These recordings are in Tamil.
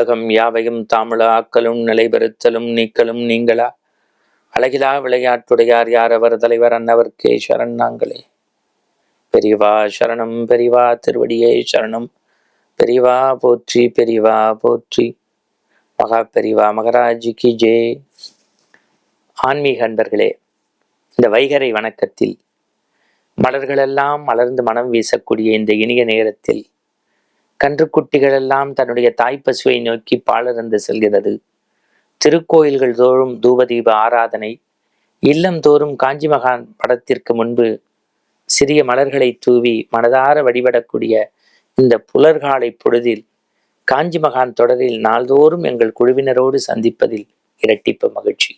உலகம் யாவையும் தாமிழ ஆக்கலும் நிலைபெறுத்தலும் நீக்கலும் நீங்களா? அழகிலா விளையாட்டுடையார் யார் அவர் தலைவர் அன்னவர்க்கே சரண் நாங்களே. பெரியவா சரணம் பெரியவா திருவடியே சரணம். பெரியவா போற்றி பெரிவா போற்றி. மகா பெரிவா மகராஜி கி ஜே. ஆன்மீக அன்பர்களே இந்த வைகரை வணக்கத்தில் மலர்களெல்லாம் மலர்ந்து மனம் வீசக்கூடிய இந்த இனிய நேரத்தில் கன்றுக்குட்டிகளெல்லாம் தன்னுடைய தாய்ப்பசுவை நோக்கி பாலறந்து செல்கிறது. திருக்கோயில்கள் தோறும் தூபதீப ஆராதனை இல்லம் தோறும் காஞ்சி மகான் படத்திற்கு முன்பு சிறிய மலர்களை தூவி மனதார வழிபடக்கூடிய இந்த புலர்காலை பொழுதில் காஞ்சி மகான் தொடரில் நாள்தோறும் எங்கள் குழுவினரோடு சந்திப்பதில் இரட்டிப்பு மகிழ்ச்சி.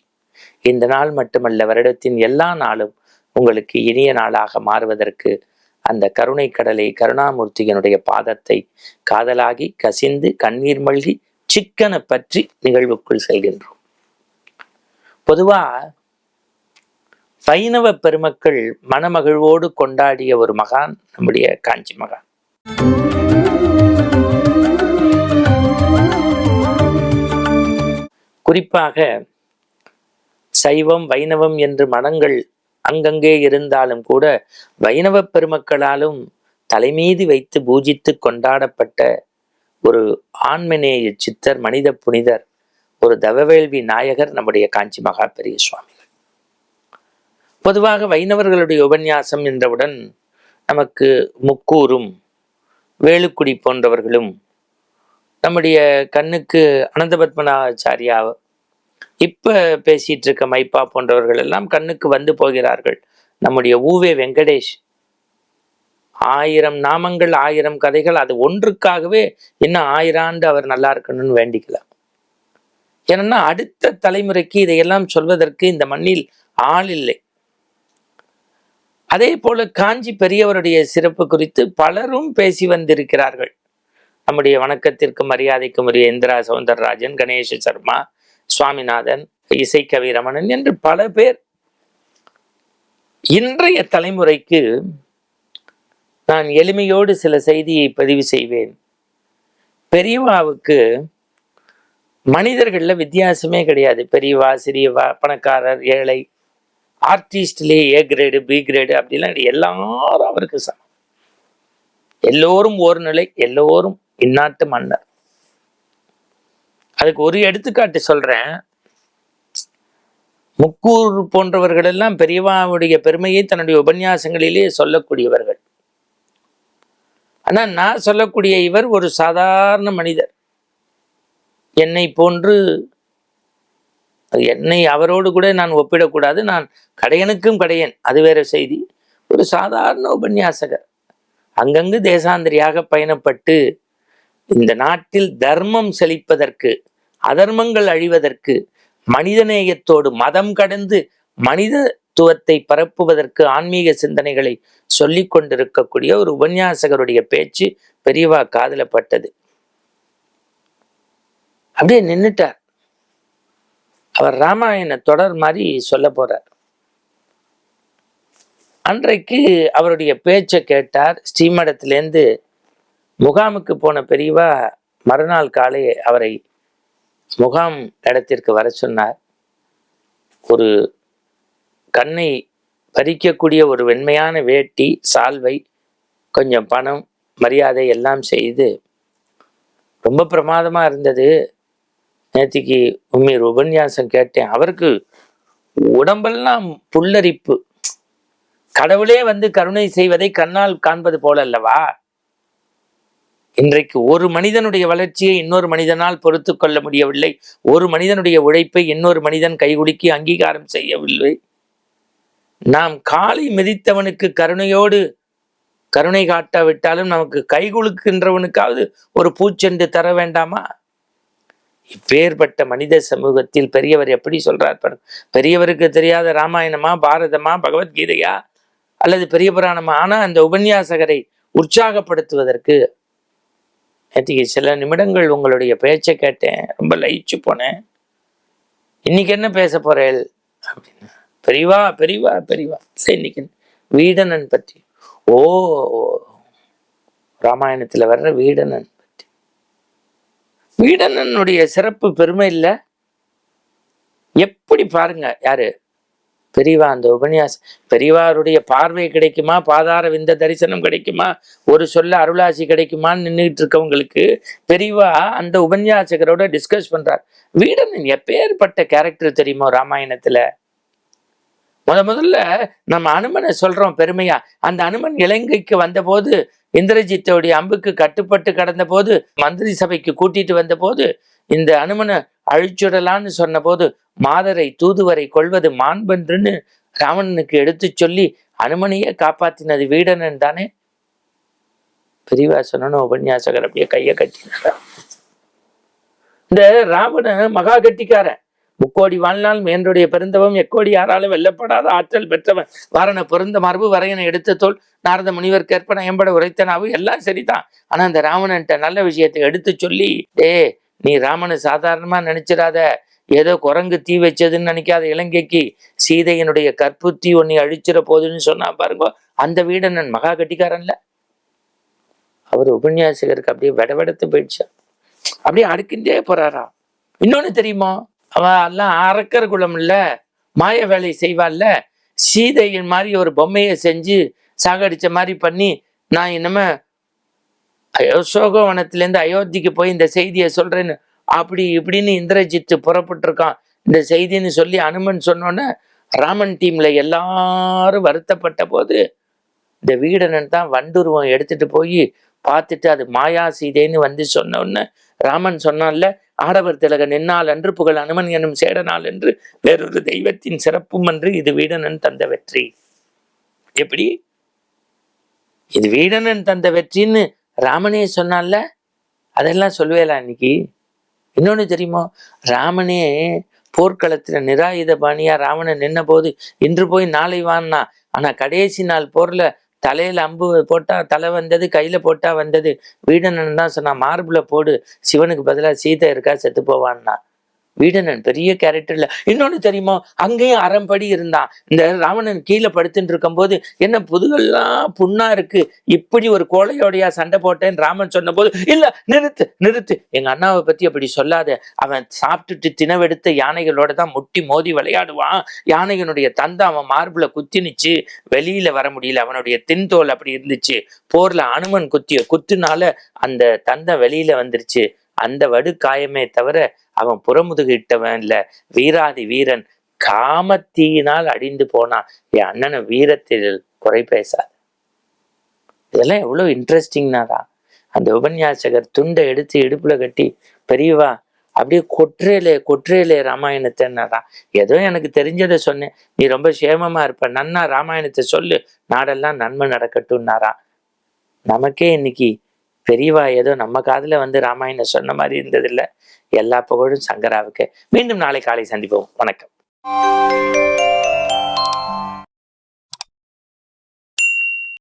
இந்த நாள் மட்டுமல்ல வருடத்தின் எல்லா நாளும் உங்களுக்கு இனிய நாளாக மாறுவதற்கு அந்த கருணை கடலை கருணாமூர்த்தியினுடைய பாதத்தை காதலாகி கசிந்து கண்ணீர் மல்கி சிக்கனை பற்றி நிகழ்வுக்குள் செல்கின்றோம். பொதுவா வைணவ பெருமக்கள் மனமகிழ்வோடு கொண்டாடிய ஒரு மகான் நம்முடைய காஞ்சி மகான். குறிப்பாக சைவம் வைணவம் என்று மனங்கள் அங்கங்கே இருந்தாலும் கூட வைணவ பெருமக்களாலும் தலைமீது வைத்து பூஜித்து கொண்டாடப்பட்ட ஒரு ஆண்மனேய சித்தர் மனித புனிதர் ஒரு தவவேள்வி நாயகர் நம்முடைய காஞ்சி மகா பெரிய சுவாமிகள். பொதுவாக வைணவர்களுடைய உபன்யாசம் என்றவுடன் நமக்கு முக்கூரும் வேலுக்குடி போன்றவர்களும் நம்முடைய கண்ணுக்கு அனந்தபத்மநாச்சாரியா இப்ப பேசிட்டு இருக்க மைப்பா போன்றவர்கள் எல்லாம் கண்ணுக்கு வந்து போகிறார்கள். நம்முடைய ஊவே வெங்கடேஷ். ஆயிரம் நாமங்கள் ஆயிரம் கதைகள் அது ஒன்றுக்காகவே இன்னும் ஆயிரம் ஆண்டு அவர் நல்லா இருக்கணும்னு வேண்டிக்கலாம் ஏன்னா அடுத்த தலைமுறைக்கு இதையெல்லாம் சொல்வதற்கு இந்த மண்ணில் ஆள் இல்லை. அதே போல காஞ்சி பெரியவருடைய சிறப்பு குறித்து பலரும் பேசி வந்திருக்கிறார்கள். நம்முடைய வணக்கத்திற்கு மரியாதைக்கும் உரிய இந்திரா சவுந்தரராஜன் கணேஷ சர்மா சுவாமிநாதன் இசைக்கவி ரமணன் என்று பல பேர் இன்றைய தலைமுறைக்கு நான் எளிமையோடு சில செய்தியை பதிவு செய்வேன். பெரியவாவுக்கு மனிதர்கள்ல வித்தியாசமே கிடையாது. பெரியவா சிறியவா பணக்காரர் ஏழை ஆர்டிஸ்ட்லேயே ஏ கிரேடு பி கிரேடு அப்படிலாம் எல்லாரும் அவருக்கு சமம். எல்லோரும் ஒரு நிலை எல்லோரும் இந்நாட்டு மன்னர். அதுக்கு ஒரு எடுத்துக்காட்டு சொல்றேன். முக்கூர் போன்றவர்கள் எல்லாம் பெரியவாவுடைய பெருமையை தன்னுடைய உபன்யாசங்களிலே சொல்லக்கூடியவர்கள். ஆனால் நான் சொல்லக்கூடிய இவர் ஒரு சாதாரண மனிதர். என்னை போன்று என்னை அவரோடு கூட நான் ஒப்பிடக்கூடாது. நான் கடையனுக்கும் கடையன் அது வேற செய்தி. ஒரு சாதாரண உபன்யாசகர். அங்கங்கு தேசாந்திரியாக பயணப்பட்டு இந்த நாட்டில் தர்மம் செழிப்பதற்கு அதர்மங்கள் அழிவதற்கு மனிதநேயத்தோடு மதம் கடந்து மனிதத்துவத்தை பரப்புவதற்கு ஆன்மீக சிந்தனைகளை சொல்லி கொண்டிருக்கக்கூடிய ஒரு உபன்யாசகருடைய பேச்சு பெரியவா காதலப்பட்டது பட்டது. அப்படியே நின்னுட்டார். அவர் ராமாயண தொடர் மாதிரி சொல்ல போறார். அன்றைக்கு அவருடைய பேச்சை கேட்டார். ஸ்ரீமடத்திலேருந்து முகாமுக்கு போன பெரியவா மறுநாள் காலை அவரை முகாம் இடத்திற்கு வர சொன்னார். ஒரு கண்ணை பறிக்கக்கூடிய ஒரு வெண்மையான வேட்டி சால்வை கொஞ்சம் பணம் மரியாதை எல்லாம் செய்து ரொம்ப பிரமாதமாக இருந்தது. நேத்திக்கு உண்மையர் உபன்யாசம் கேட்டேன். அவருக்கு உடம்பெல்லாம் புல்லரிப்பு. கடவுளே வந்து கருணை செய்வதை கண்ணால் காண்பது போல அல்லவா இன்றைக்கு ஒரு மனிதனுடைய வளர்ச்சியை இன்னொரு மனிதனால் பொறுத்து கொள்ள முடியவில்லை. ஒரு மனிதனுடைய உழைப்பை இன்னொரு மனிதன் கைகுலுக்கி அங்கீகாரம் செய்யவில்லை. நாம் காலை மிதித்தவனுக்கு கருணையோடு கருணை காட்டாவிட்டாலும் நமக்கு கைகுலுக்கின்றவனுக்காவது ஒரு பூச்செண்டு தர வேண்டாமா? இப்பேற்பட்ட மனித சமூகத்தில் பெரியவர் எப்படி சொல்றார் பாருங்க. பெரியவருக்கு தெரியாத ராமாயணமா பாரதமா பகவத்கீதையா? அல்லது பெரிய புராணமா? ஆனா அந்த உபன்யாசகரை உற்சாகப்படுத்துவதற்கு நேற்றுக்கு சில நிமிடங்கள் உங்களுடைய பேச்சை கேட்டேன். ரொம்ப லயிச்சு போனேன். இன்னைக்கு என்ன பேச போறேன் அப்படின்னு. பெரியவா பெரியவா பெரியவா. சரி இன்னைக்கு வீடனன் பற்றி. ஓ ராமாயணத்தில் வர்ற வீடனன் பற்றி. வீடனனுடைய சிறப்பு பெருமை இல்லை? எப்படி பாருங்க யாரு? பெரியவா அந்த உபன்யாச பெரியவாருடைய பார்வை கிடைக்குமா? பாதார விந்த தரிசனம் கிடைக்குமா? ஒரு சொல்ல அருளாசி கிடைக்குமான்னு நின்றுட்டு இருக்கவங்களுக்கு பெரியவா அந்த உபன்யாசகரோட டிஸ்கஸ் பண்றார். வீடனன் எப்பேற்பட்ட கேரக்டர் தெரியுமோ ராமாயணத்துல? முத முதல்ல நம்ம அனுமனை சொல்றோம் பெருமையா. அந்த அனுமன் இலங்கைக்கு வந்தபோது இந்திரஜித்தோடைய அம்புக்கு கட்டுப்பட்டு கடந்த போது மந்திரி சபைக்கு கூட்டிட்டு வந்த போது இந்த அனுமனை அழிச்சுடலான்னு சொன்ன போது மாதரை தூதுவரை கொள்வது மாண்பென்றுன்னு ராவணனுக்கு எடுத்து சொல்லி அனுமனையே காப்பாத்தினது வீடனன் தானே? பெரியவா சொன்னு உபன்யாசகர் அப்படியே கையை கட்டினார்? இந்த ராவண மகா கட்டிக்காரன். முக்கோடி வாழ்நாள் மேன்றுடைய பெருந்தவம் எக்கோடி யாராலும் வெல்லப்படாத ஆற்றல் பெற்றவன். வாரண பொருந்த மரபு வரையனை எடுத்த தோல் நாரத முனிவர் கற்பனை எம்பட உரைத்தனாவு எல்லாம் சரிதான். ஆனா அந்த ராவணன்ட்ட நல்ல விஷயத்தை எடுத்து சொல்லி டே நீ ராமனை சாதாரணமா நினைச்சிடாத ஏதோ குரங்கு தீ வச்சதுன்னு நினைக்காத இலங்கைக்கு. சீதையனுடைய கற்புத்தி உன்னை அழிச்சிட போகுதுன்னு சொன்னா பாருங்க அந்த வீடனன் மகா கட்டிக்காரன்ல. அவர் உபன்யாசகருக்கு அப்படியே விடவெடுத்து போயிடுச்சா அப்படியே அடுக்கின்றே போறாரா இன்னொன்னு தெரியுமா? அவ எல்லாம் அரக்கர் குலம் இல்ல மாய வேலை செய்வாள்ல. சீதையின் மாதிரி ஒரு பொம்மையை செஞ்சு சாகடிச்ச மாதிரி பண்ணி நான் இனிமே அசோகவனத்திலேருந்து அயோத்திக்கு போய் இந்த செய்தியை சொல்றேன்னு அப்படி இப்படின்னு இந்திரஜித்து புறப்பட்டிருக்கான். இந்த செய்தின்னு சொல்லி அனுமன் சொன்னோன்னே ராமன் டீம்ல எல்லாரும் வருத்தப்பட்ட போது இந்த வீடனன் தான் வண்டுருவம் எடுத்துட்டு போய் பார்த்துட்டு அது மாயா சீதைன்னு வந்து சொன்னோன்னு ராமன் சொன்னான்ல ஆடவர் திலக நின்னால் அன்று புகழ் அனுமன் எனும் சேடனால் என்று வேறொரு தெய்வத்தின் சிறப்பும் அன்று இது வீடனன் தந்த வெற்றி. எப்படி? இது வீடனன் தந்த வெற்றின்னு ராமனே சொன்னான்ல அதெல்லாம் சொல்லுவேலா இன்னைக்கு. இன்னொன்னு தெரியுமோ? ராமனே போர்க்களத்துல நிராயுத பாணியா ராவணன் நின்ன போது இன்று போய் நாளை வான்னா ஆனா கடைசி நாள் போர்ல தலையில் அம்பு போட்டால் தலை வந்தது கையில் போட்டால் வந்தது. வீடனன் தான் சொன்னான் மார்பில் போடு. சிவனுக்கு பதிலாக சீதை இருக்கா செத்து போவான்னா. வீடனன் பெரிய கேரக்டர்ல இன்னொன்னு தெரியுமா? அங்கேயும் அறம்படி இருந்தான். இந்த ராவணன் கீழே படுத்துட்டு இருக்கும்போது என்ன புதுகெல்லாம் புண்ணா இருக்கு. இப்படி ஒரு கோழையோடையா சண்டை போட்டேன்னு ராமன் சொன்னபோது இல்ல நிறுத்து நிறுத்து. எங்க அண்ணாவை பத்தி அப்படி சொல்லாத. அவன் சாப்பிட்டுட்டு தினவெடுத்த யானைகளோட தான் முட்டி மோதி விளையாடுவான். யானைகளுடைய தந்தை அவன் மார்புல குத்தினுச்சு. வெளியில வர முடியல. அவனுடைய தின்தோல் அப்படி இருந்துச்சு. போர்ல அனுமன் குத்திய குத்துனால அந்த தந்தை வெளியில வந்துருச்சு. அந்த வடு காயமே தவிர அவன் புறமுதுகு இட்டவன் இல்ல. வீராதி வீரன் காமத்தீயினால் அடிந்து போனான் என் அண்ணனை வீரத்தில் குறை பேசாத. இதெல்லாம் எவ்வளவு இன்ட்ரெஸ்டிங்னாடா அந்த உபன்யாசகர் துண்டை எடுத்து இடுப்புல கட்டி பெரியவா அப்படியே கொற்றேலே கொற்றேலே ராமாயணத்தைன்னாரா ஏதோ எனக்கு தெரிஞ்சதை சொன்னேன். நீ ரொம்ப சேமமா இருப்ப. நன்னா ராமாயணத்தை சொல்லு. நாடெல்லாம் நன்மை நடக்கட்டும்னாரா நமக்கே இன்னைக்கு பெரியவா ஏதோ நம்ம காதுல வந்து ராமாயணம் சொன்ன மாதிரி இருந்ததில்லை. எல்லா புகழும் சங்கராவுக்கு. மீண்டும் நாளை காலை சந்திப்போம். வணக்கம்.